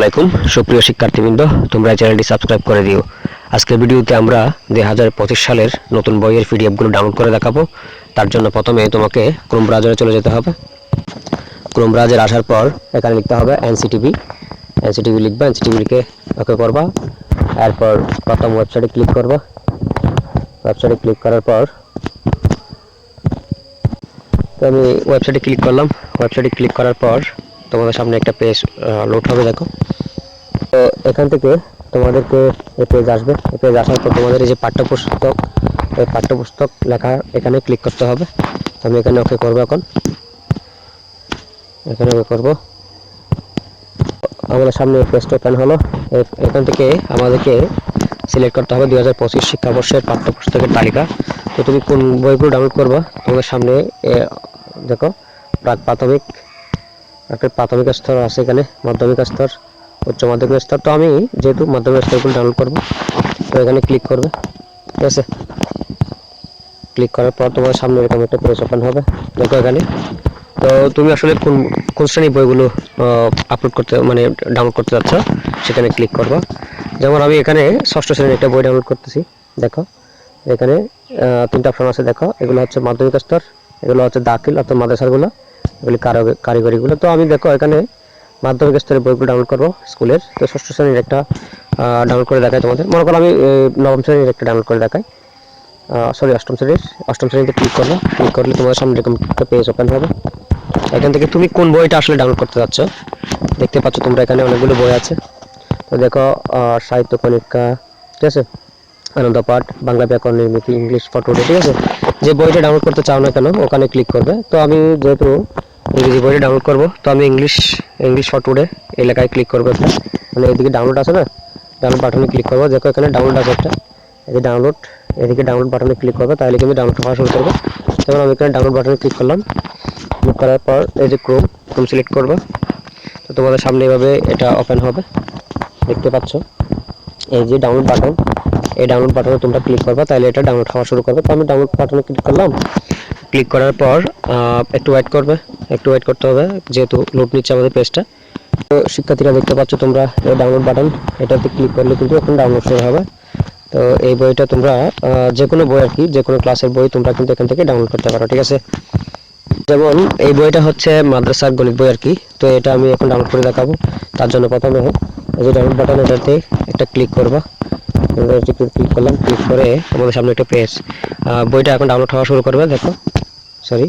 আলাইকুম, সুপ্রিয় শিক্ষার্থীবৃন্দ, তোমরা চ্যানেলটি সাবস্ক্রাইব করে দিও। আজকের ভিডিওতে আমরা দুই হাজার পঁচিশ সালের নতুন বইয়ের পিডিএফগুলো ডাউনলোড করে দেখাবো। তার জন্য প্রথমে তোমাকে ক্রোম ব্রাউজারে চলে যেতে হবে। ক্রোম ব্রাউজারে আসার পর এখানে লিখতে হবে এনসিটিভি। এনসিটিভি লিখবা, এনসিটিভি লিখে ওকে করবা। এরপর প্রথম ওয়েবসাইটে ক্লিক করবা। ওয়েবসাইটে ক্লিক করার পর তো আমি ওয়েবসাইটে ক্লিক করলাম। ওয়েবসাইটে ক্লিক করার পর তোমাদের সামনে একটা পেজ লোড হবে, দেখো। তো এখান থেকে তোমাদেরকে এই পেজ আসবে। এই পেজ আসার পর তোমাদের এই যে পাঠ্যপুস্তক, এই পাঠ্যপুস্তক লেখা এখানে ক্লিক করতে হবে। আমি এখানে ওকে করব এখন। এখানে ওকে করব। আমাদের সামনে পেজটা ওপেন হলো। এখান থেকে আমাদেরকে সিলেক্ট করতে হবে দুই হাজার পঁচিশ শিক্ষাবর্ষের পাঠ্যপুস্তকের তালিকা। তো তুমি কোন বইগুলো ডাউনলোড করবে, তোমাদের সামনে দেখো প্রাক প্রাথমিক একটা প্রাথমিক স্তর আছে এখানে, মাধ্যমিক স্তর, উচ্চ মাধ্যমিক স্তর। তো আমি যেহেতু মাধ্যমিক স্তরগুলো ডাউনলোড করব, তো এখানে ক্লিক করবে। ঠিক আছে? ক্লিক করার পর তোমার সামনে এরকম একটা পেজ ওপেন হবে। দেখো এখানে। তো তুমি আসলে কোন কোন শ্রেণির বইগুলো আপলোড করতে মানে ডাউনলোড করতে যাচ্ছ, সেখানে ক্লিক করব। যেমন আমি এখানে ষষ্ঠ শ্রেণির একটা বই ডাউনলোড করতেছি, দেখো। এখানে তিনটা অপশন আছে, দেখো। এগুলো হচ্ছে মাধ্যমিক স্তর, এগুলো হচ্ছে দাখিল অর্থাৎ মাদ্রাসাগুলো এগুলি কারো- কারিগরিগুলো। তো আমি দেখো এখানে মাধ্যমিক স্তরের বইগুলো ডাউনলোড করব স্কুলের। তো ষষ্ঠ শ্রেণির একটা ডাউনলোড করে দেখাই তোমাদের। মনে করো আমি নবম শ্রেণির একটা ডাউনলোড করে দেখাই। সরি অষ্টম শ্রেণির। অষ্টম শ্রেণীতে ক্লিক করলে ক্লিক করলে তোমার সামনে এরকম একটা পেজ ওপেন হবে। এখান থেকে তুমি কোন বইটা আসলে ডাউনলোড করতে যাচ্ছ দেখতে পাচ্ছ তোমরা এখানে অনেকগুলো বই আছে। তো দেখো সাহিত্য, কণিকা, ঠিক আছে? আনন্দ পাঠ, বাংলা ব্যাকরণ, নির্মিতি, ইংলিশ, ফটো, ঠিক আছে? যে বইটা ডাউনলোড করতে চাও না কেন, ওখানে ক্লিক করবে। তো আমি যেহেতু ইংরেজি বইটা ডাউনলোড করব। তো আমি ইংলিশ ইংলিশ ফটোডে এলাকায় ক্লিক করব একটা মানে এদিকে ডাউনলোড আছে না? ডাউনলোড বাটনে ক্লিক করব। দেখো এখানে ডাউনলোড আছে একটা। যে ডাউনলোড এদিকে ডাউনলোড বাটনে ক্লিক করবে। তাহলে কিন্তু ডাউনলোড হওয়া শুরু করবে। যেমন আমি এখানে ডাউনলোড বাটনে ক্লিক করলাম। ক্লিক করার পর এই যে ক্রোম ক্রোম সিলেক্ট করবে। তো তোমাদের সামনে এভাবে এটা ওপেন হবে। দেখতে পাচ্ছ? এই যে ডাউনলোড বাটন এই ডাউনলোড বাটনে তোমরা ক্লিক করবে। তাহলে এটা ডাউনলোড হওয়া শুরু করবে। তো আমি ডাউনলোড বাটনে ক্লিক করলাম। ক্লিক করার পর একটু ওয়েট করবে, একটু ওয়েট করতে হবে, যেহেতু লোড নিচ্ছে আমাদের পেজটা তো শিক্ষার্থীরা দেখতে পাচ্ছ তোমরা ডাউনলোড বাটন এটাতে ক্লিক করলে কিন্তু এখন ডাউনলোড শুরু হবে। তো এই বইটা তোমরা যে কোনো বই আর কি যে কোনো ক্লাসের বই তোমরা কিন্তু এখান থেকে ডাউনলোড করতে পারো, ঠিক আছে? যেমন এই বইটা হচ্ছে মাদ্রাসার গণিত বই আর কি, তো এটা আমি এখন ডাউনলোড করে দেখাবো, তার জন্য প্রথমে এই যে ডাউনলোড বাটন এটাতে একটা ক্লিক করবা। ক্লিক করলাম ক্লিক করে আমাদের সামনে একটা পেজ বইটা এখন ডাউনলোড হওয়া শুরু করবে, দেখো সরি